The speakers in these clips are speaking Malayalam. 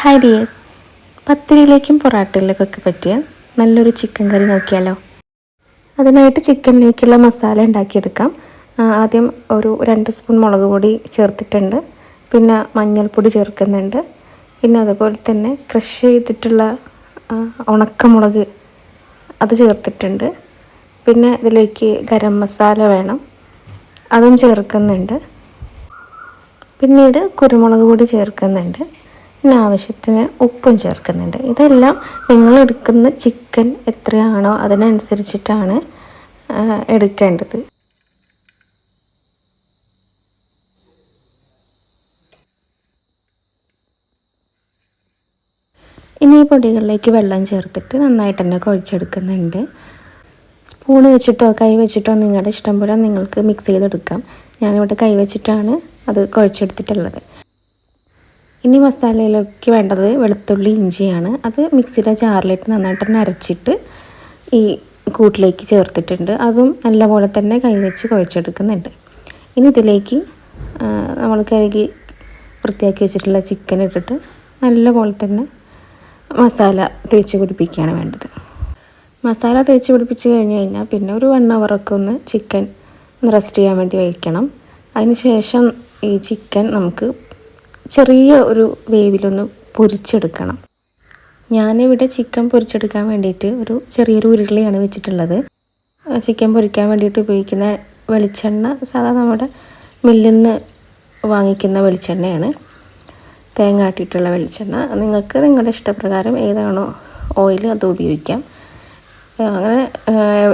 ഹായ് ഡിയേഴ്സ് പത്തിരിയിലേക്കും പൊറാട്ടയിലേക്കൊക്കെ പറ്റിയ നല്ലൊരു ചിക്കൻ കറി നോക്കിയാലോ? അതിനായിട്ട് ചിക്കനിലേക്കുള്ള മസാല ഉണ്ടാക്കിയെടുക്കാം. ആദ്യം ഒരു രണ്ട് സ്പൂൺ മുളക് പൊടി ചേർത്തിട്ടുണ്ട്. പിന്നെ മഞ്ഞൾപ്പൊടി ചേർക്കുന്നുണ്ട്. പിന്നെ അതുപോലെ തന്നെ ക്രഷ് ചെയ്തിട്ടുള്ള ഉണക്കമുളക് അത് ചേർത്തിട്ടുണ്ട്. പിന്നെ ഇതിലേക്ക് ഗരം മസാല വേണം. അതും ചേർക്കുന്നുണ്ട്. പിന്നീട് കുരുമുളക് പൊടി ചേർക്കുന്നുണ്ട്. പിന്നെ ആവശ്യത്തിന് ഉപ്പും ചേർക്കുന്നുണ്ട്. ഇതെല്ലാം നിങ്ങൾ എടുക്കുന്ന ചിക്കൻ എത്രയാണോ അതിനനുസരിച്ചിട്ടാണ് എടുക്കേണ്ടത്. ഇനി ഈ പൊടികളിലേക്ക് വെള്ളം ചേർത്തിട്ട് നന്നായിട്ട് തന്നെ കുഴച്ചെടുക്കുന്നുണ്ട്. സ്പൂൺ വെച്ചിട്ടോ കൈ വെച്ചിട്ടോ നിങ്ങളുടെ ഇഷ്ടം പോലെ നിങ്ങൾക്ക് മിക്സ് ചെയ്തെടുക്കാം. ഞാനിവിടെ കൈ വെച്ചിട്ടാണ് അത് കുഴച്ചെടുത്തിട്ടുള്ളത്. ഇനി മസാലയിലേക്ക് വേണ്ടത് വെളുത്തുള്ളി ഇഞ്ചിയാണ്. അത് മിക്സിയുടെ ജാറിലിട്ട് നന്നായിട്ട് തന്നെ അരച്ചിട്ട് ഈ കൂട്ടിലേക്ക് ചേർത്തിട്ടുണ്ട്. അതും നല്ലപോലെ തന്നെ കൈവച്ച് കുഴച്ചെടുക്കുന്നുണ്ട്. ഇനി ഇതിലേക്ക് നമ്മൾ കഴുകി വൃത്തിയാക്കി വെച്ചിട്ടുള്ള ചിക്കൻ ഇട്ടിട്ട് നല്ലപോലെ തന്നെ മസാല തേച്ച് പിടിപ്പിക്കുകയാണ് വേണ്ടത്. മസാല തേച്ച് പിടിപ്പിച്ച് കഴിഞ്ഞ് കഴിഞ്ഞാൽ പിന്നെ ഒരു വൺ അവറൊക്കെ ഒന്ന് ചിക്കൻ റെസ്റ്റ് ചെയ്യാൻ വേണ്ടി വയ്ക്കണം അതിന് ശേഷം ഈ ചിക്കൻ നമുക്ക് ചെറിയ ഒരു വേവിലൊന്ന് പൊരിച്ചെടുക്കണം. ഞാനിവിടെ ചിക്കൻ പൊരിച്ചെടുക്കാൻ വേണ്ടിയിട്ട് ഒരു ചെറിയൊരു ഉരുളിയാണ് വെച്ചിട്ടുള്ളത്. ചിക്കൻ പൊരിക്കാൻ വേണ്ടിയിട്ട് ഉപയോഗിക്കുന്ന വെളിച്ചെണ്ണ സാധാ നമ്മുടെ മില്ലിൽ നിന്ന് വാങ്ങിക്കുന്ന വെളിച്ചെണ്ണയാണ്. തേങ്ങ ആട്ടിയിട്ടുള്ള വെളിച്ചെണ്ണ. നിങ്ങൾക്ക് നിങ്ങളുടെ ഇഷ്ടപ്രകാരം ഏതാണോ ഓയിൽ അത് ഉപയോഗിക്കാം. അങ്ങനെ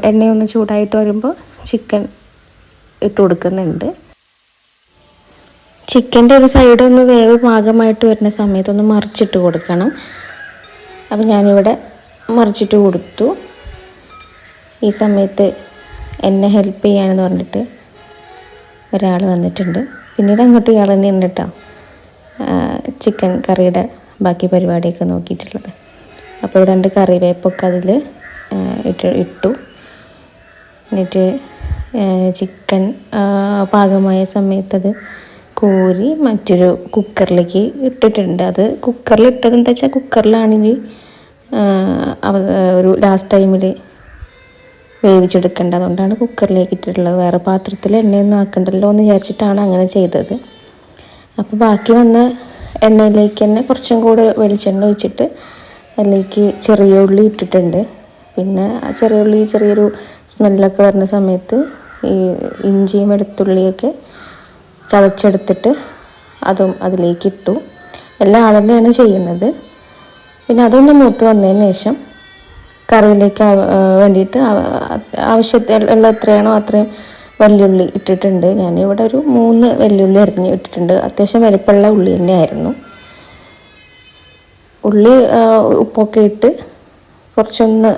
എണ്ണയൊന്ന് ചൂടായിട്ട് വരുമ്പോൾ ചിക്കൻ ഇട്ട് കൊടുക്കുന്നുണ്ട്. ചിക്കന്റെ ഒരു സൈഡ് ഒന്ന് വേവ് പാകമായിട്ട് വരുന്ന സമയത്തൊന്ന് മറിച്ചിട്ട് കൊടുക്കണം. അപ്പോൾ ഞാനിവിടെ മറിച്ചിട്ട് കൊടുത്തു. ഈ സമയത്ത് എന്നെ ഹെൽപ്പ് ചെയ്യാനെന്ന് പറഞ്ഞിട്ട് ഒരാൾ വന്നിട്ടുണ്ട്. പിന്നീട് അങ്ങോട്ട് ഇയാൾ തന്നെ ഉണ്ട് കേട്ടോ ചിക്കൻ കറിയുടെ ബാക്കി പരിപാടിയൊക്കെ നോക്കിയിട്ടുള്ളത്. അപ്പോൾ രണ്ട് കറിവേപ്പൊക്കെ അതിൽ ഇട്ട് ഇട്ടു. എന്നിട്ട് ചിക്കൻ പാകമായ സമയത്ത് അത് കോരി മറ്റൊരു കുക്കറിലേക്ക് ഇട്ടിട്ടുണ്ട്. അത് കുക്കറിൽ ഇട്ടത് എന്താ വെച്ചാൽ കുക്കറിലാണെങ്കിൽ ഒരു ലാസ്റ്റ് ടൈമിൽ വേവിച്ചെടുക്കേണ്ടത് അതുകൊണ്ടാണ് കുക്കറിലേക്ക് ഇട്ടിട്ടുള്ളത്. വേറെ പാത്രത്തിൽ എണ്ണയൊന്നും ആക്കണ്ടല്ലോ എന്ന് വിചാരിച്ചിട്ടാണ് അങ്ങനെ ചെയ്തത്. അപ്പോൾ ബാക്കി വന്ന എണ്ണയിലേക്ക് തന്നെ കുറച്ചും കൂടെ വെളിച്ചെണ്ണ ഒഴിച്ചിട്ട് അതിലേക്ക് ചെറിയ ഉള്ളി ഇട്ടിട്ടുണ്ട്. പിന്നെ ആ ചെറിയ ഉള്ളി ചെറിയൊരു സ്മെല്ലൊക്കെ വരുന്ന സമയത്ത് ഈ ഇഞ്ചിയും വെളുത്തുള്ളിയൊക്കെ ചതച്ചെടുത്തിട്ട് അതും അതിലേക്ക് ഇട്ടു എല്ലാ ആളെന്നെയാണ് ചെയ്യുന്നത്. പിന്നെ അതൊന്ന് മൂത്ത് വന്നതിന് ശേഷം കറിയിലേക്ക് വേണ്ടിയിട്ട് ആ- ആവശ്യത്തിൽ ഉള്ള എത്രയാണോ അത്രയും വെല്ലുള്ളി ഇട്ടിട്ടുണ്ട്. ഞാനിവിടെ ഒരു മൂന്ന് വെല്ലുള്ളി അരിഞ്ഞ് ഇട്ടിട്ടുണ്ട്. അത്യാവശ്യം വലിപ്പമുള്ള ഉള്ളി തന്നെയായിരുന്നു. ഉള്ളി ഉപ്പൊക്കെ ഇട്ട് കുറച്ചൊന്ന്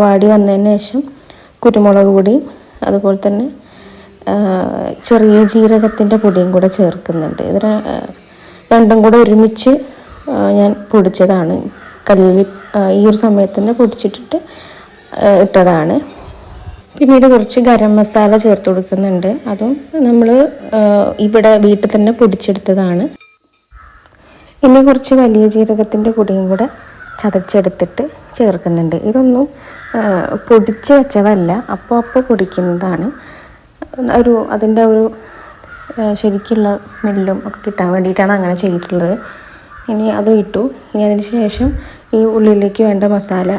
വാടി വന്നതിന് ശേഷം കുരുമുളക് പൊടിയും അതുപോലെ തന്നെ ചെറിയ ജീരകത്തിന്റെ പൊടിയും കൂടെ ചേർക്കുന്നുണ്ട്. ഇത് രണ്ടും കൂടെ ഒരുമിച്ച് ഞാൻ പൊടിച്ചതാണ്. കല്ലിൽ ഈ ഒരു സമയത്ത് തന്നെ പൊടിച്ചിട്ടിട്ട് ഇട്ടതാണ്. പിന്നീട് കുറച്ച് ഗരം മസാല ചേർത്ത് കൊടുക്കുന്നുണ്ട്. അതും നമ്മൾ ഇവിടെ വീട്ടിൽ തന്നെ പൊടിച്ചെടുത്തതാണ്. ഇനി കുറച്ച് വലിയ ജീരകത്തിന്റെ പൊടിയും കൂടെ ചതച്ചെടുത്തിട്ട് ചേർക്കുന്നുണ്ട്. ഇതൊന്നും പൊടിച്ച് വെച്ചതല്ല. അപ്പോൾ അപ്പോൾ പൊടിക്കുന്നതാണ്. ഒരു അതിന്റെ ഒരു ശരിക്കുള്ള സ്മെല്ലും ഒക്കെ കിട്ടാൻ വേണ്ടിയിട്ടാണ് അങ്ങനെ ചെയ്തിട്ടുള്ളത്. ഇനി അതും ഇട്ടു. ഇനി അതിന് ശേഷം ഈ ഉള്ളിലേക്ക് വേണ്ട മസാല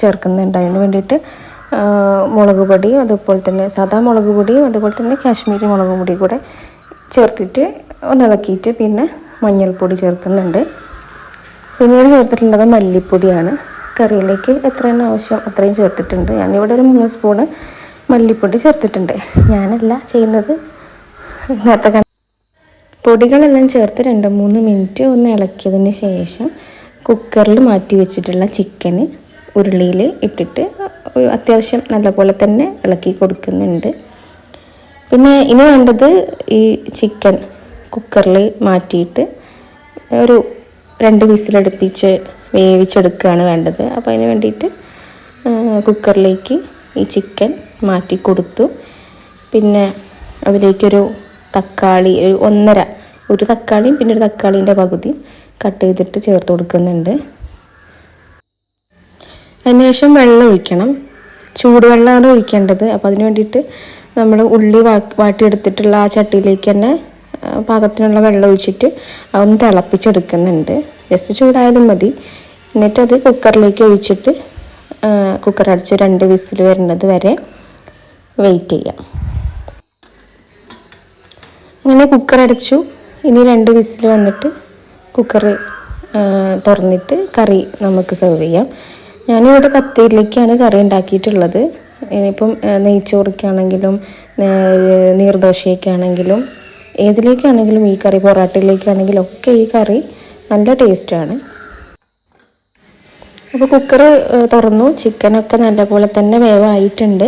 ചേർക്കുന്നുണ്ട്. അതിന് വേണ്ടിയിട്ട് മുളക് പൊടിയും അതുപോലെ തന്നെ സാധാ മുളക് പൊടിയും അതുപോലെ തന്നെ കാശ്മീരി മുളക് പൊടിയും കൂടെ ചേർത്തിട്ട് ഒന്ന് ഇളക്കിയിട്ട് പിന്നെ മഞ്ഞൾപ്പൊടി ചേർക്കുന്നുണ്ട്. പിന്നീട് ചേർത്തിട്ടുള്ളത് മല്ലിപ്പൊടിയാണ്. കറിയിലേക്ക് എത്രയാണ് ആവശ്യം അത്രയും ചേർത്തിട്ടുണ്ട്. ഞാനിവിടെ ഒരു മൂന്ന് സ്പൂണ് മല്ലിപ്പൊടി ചേർത്തിട്ടുണ്ട്. ഞാനല്ല ചെയ്യുന്നത്. നേരത്തെ പൊടികളെല്ലാം ചേർത്ത് രണ്ട് മൂന്ന് മിനിറ്റ് ഒന്ന് ഇളക്കിയതിന് ശേഷം കുക്കറിൽ മാറ്റി വെച്ചിട്ടുള്ള ചിക്കന് ഉരുളിയിൽ ഇട്ടിട്ട് അത്യാവശ്യം നല്ലപോലെ തന്നെ ഇളക്കി കൊടുക്കുന്നുണ്ട്. പിന്നെ ഇനി വേണ്ടത് ഈ ചിക്കൻ കുക്കറിൽ മാറ്റിയിട്ട് ഒരു രണ്ട് വിസിലടുപ്പിച്ച് വേവിച്ചെടുക്കുകയാണ് വേണ്ടത്. അപ്പോൾ അതിന് വേണ്ടിയിട്ട് കുക്കറിലേക്ക് ഈ ചിക്കൻ മാറ്റി കൊടുത്തു. പിന്നെ അതിലേക്കൊരു തക്കാളി ഒരു ഒന്നര ഒരു തക്കാളിയും പിന്നെ ഒരു തക്കാളീന്റെ പകുതി കട്ട് ചെയ്തിട്ട് ചേർത്ത് കൊടുക്കുന്നുണ്ട്. അതിനുശേഷം വെള്ളം ഒഴിക്കണം. ചൂടുവെള്ളമാണ് ഒഴിക്കേണ്ടത്. അപ്പോൾ അതിന് വേണ്ടിയിട്ട് നമ്മൾ ഉള്ളി വാട്ടിയെടുത്തിട്ടുള്ള ആ ചട്ടിയിലേക്ക് തന്നെ പാകത്തിനുള്ള വെള്ളം ഒഴിച്ചിട്ട് അതൊന്ന് തിളപ്പിച്ചെടുക്കുന്നുണ്ട്. ജസ്റ്റ് ചൂടായാലും മതി. എന്നിട്ട് കുക്കറിലേക്ക് ഒഴിച്ചിട്ട് കുക്കർ അടിച്ച് രണ്ട് വിസിൽ വരുന്നത് വരെ വെയിറ്റ് ചെയ്യാം. അങ്ങനെ കുക്കർ അടച്ചു. ഇനി രണ്ട് വിസിൽ വന്നിട്ട് കുക്കർ തുറന്നിട്ട് കറി നമുക്ക് സെർവ് ചെയ്യാം. ഞാനിവിടെ പത്തിരിലേക്കാണ് കറി ഉണ്ടാക്കിയിട്ടുള്ളത്. ഇനിയിപ്പം ആ, നീർദോശയൊക്കെയാണെങ്കിലും ഏതിലേക്കാണെങ്കിലും ഈ കറി പൊറാട്ടയിലേക്കാണെങ്കിലും ഒക്കെ ഈ കറി നല്ല ടേസ്റ്റാണ് അപ്പോൾ കുക്കർ തുറന്നു. ചിക്കനൊക്കെ നല്ലപോലെ തന്നെ വേവായിട്ടുണ്ട്.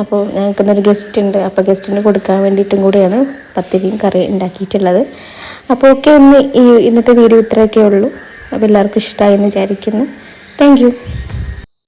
അപ്പോൾ ഞങ്ങൾക്ക് ഇന്നൊരു ഗസ്റ്റ് ഉണ്ട് അപ്പോൾ ഗസ്റ്റിന് കൊടുക്കാൻ വേണ്ടിയിട്ടും കൂടിയാണ് പത്തിരിയും കറി ഉണ്ടാക്കിയിട്ടുള്ളത്. അപ്പോൾ ഓക്കെ ഇന്ന് ഈ ഇന്നത്തെ വീഡിയോ ഇത്രയൊക്കെ ഉള്ളൂ. അപ്പോൾ എല്ലാവർക്കും ഇഷ്ടമായി എന്ന് വിചാരിക്കുന്നു. താങ്ക്